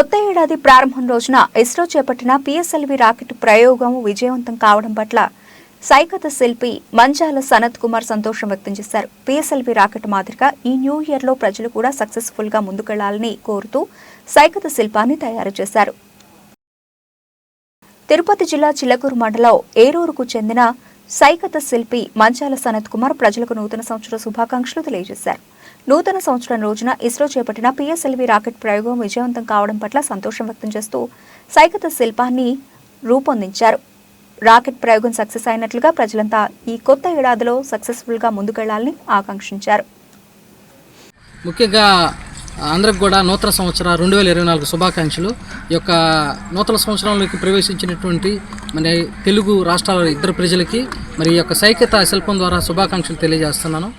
కొత్త ఏడాది ప్రారంభం రోజున ఇస్రో చేపట్టిన పిఎస్ఎల్వి రాకెట్ ప్రయోగం విజయవంతం కావడం పట్ల సైకత శిల్పి మంజాల సనత్ కుమార్ సంతోషం వ్యక్తం చేశారు. పిఎస్ఎల్వి రాకెట్ మాదిరిగా ఈ న్యూ ఇయర్లో ప్రజలు కూడా సక్సెస్ఫుల్గా ముందుకెళ్ళాలని కోరుతూ సైకత శిల్పాన్ని తయారు చేశారు. తిరుపతి జిల్లా చిల్లకూరు మండలం ఏరూరుకు చెందిన సైకత శిల్పి మంచాల సనత్ కుమార్ ప్రజలకు నూతన సంవత్సర శుభాకాంక్షలు తెలియజేశారు. నూతన సంవత్సరం రోజున ఇస్రో చేపట్టిన పిఎస్ఎల్వి రాకెట్ ప్రయోగం విజయవంతం కావడం పట్ల సంతోషం వ్యక్తం చేస్తూ సైకత శిల్పాన్ని రూపొందించారు. రాకెట్ ప్రయోగం సక్సెస్ అయినట్లుగా ప్రజలంతా ఈ కొత్త ఏడాదిలో సక్సెస్ఫుల్గా ముందుకెళ్ళాలని ఆకాంక్షించారు. ముఖ్యంగా అందరికి కూడా నూతన సంవత్సర రెండు వేల ఇరవై నాలుగు శుభాకాంక్షలు. ఈ యొక్క నూతన సంవత్సరంలోకి ప్రవేశించినటువంటి మన తెలుగు రాష్ట్రాల ఇద్దరు ప్రజలకి మరి ఈ యొక్క సైకిత శిల్పం ద్వారా శుభాకాంక్షలు తెలియజేస్తున్నాను.